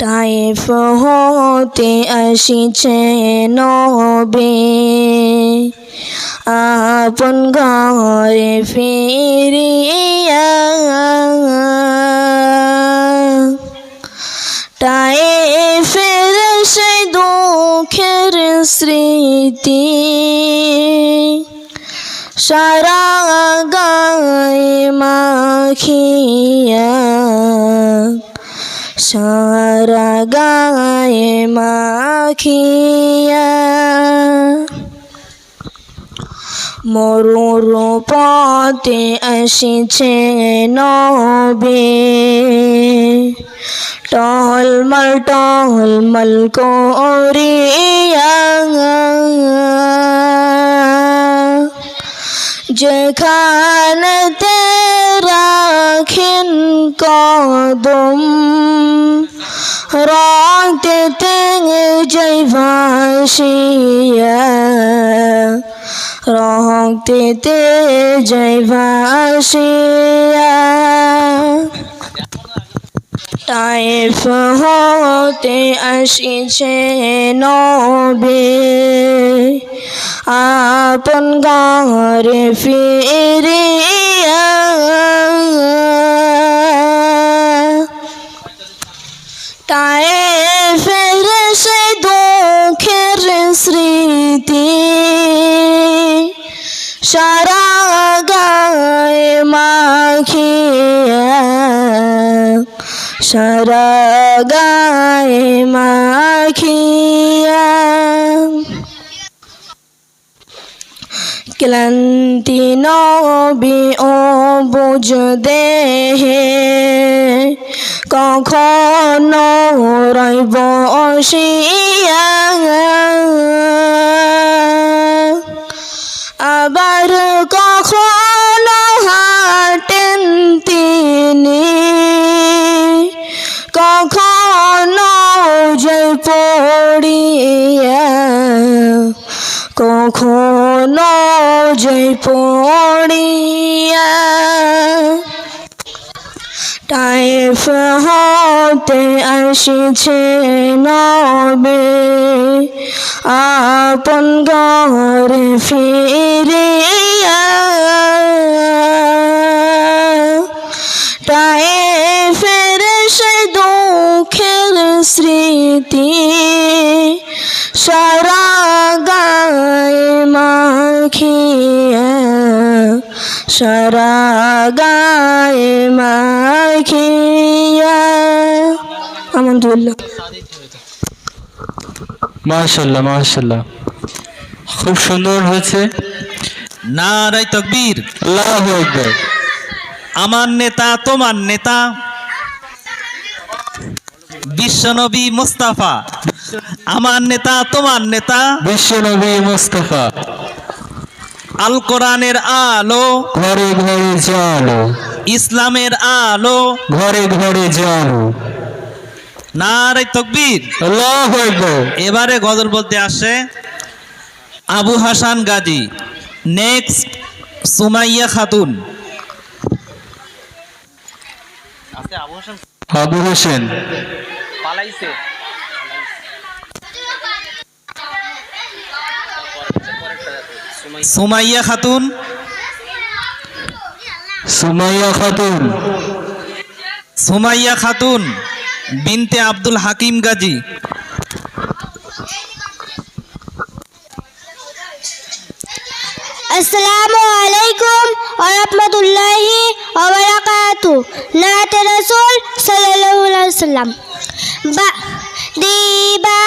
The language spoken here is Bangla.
টাইফ হতে আসিছে নবে। আপন ঘরে ফিরিয়া টাইফের সেই দুঃখের স্মৃতি সারা গায়ে মাখিয়া সারা গায়ে মাখিয়া মরুর পথে আসিছে নবে। টলমল টলমল করিয়া যেখানেতে রাখেন কদম রক্তেতে জয় ভাসিয়া রক্তেতে জয় ভাসিয়া। টাইফ হতে আসিছে নবে। আপন ঘরে ফিরিয়া টাইফের সে দুঃখের স্মৃতি সারা গায়ে মাখিয়া। ক্লান্তি নবি ও বুঝ দেহে কখনো রইব বসিয়া আবার কখনো কখনো যে পড়িয়া। টাইফ হতে আসিছে নবে। আপন ঘরে ফিরিয়া। স্মৃতি সারা গায়ে মাখিয়া সারা গায়ে মাখিয়া। আলহামদুলিল্লাহ। মাশাল্লাহ মাশাল্লাহ খুব সুন্দর হয়েছে। নারাই তকবীর। আল্লাহ আকবার। আমার নেতা তোমার নেতা। বিশ্বনবী মুস্তাফা। আমার নেতা তোমার নেতা। বিশ্বনবী মুস্তফা। আল কোরআনের আলো। ঘরে ঘরে জানো ইসলামের আলো। ঘরে ঘরে জানো নারাই তকবীর। আল্লাহ আকবার। এবারে গজল বলতে আসে আবু হাসান গাজী। নেক্সট সুমাইয়া খাতুন। আবু হাসান আবু হোসেন। সুমাইয়া খাতুন। সুমাইয়া খাতুন। সুমাইয়া খাতুন বিনতে আব্দুল হাকিম গাজী। আসসালামু আলাইকুম ওরহমতুল্লাহি ওবরাকাতু নাতে রসুল সাল্লাল্লাহু আলাইহি সাল্লাম বা দিবা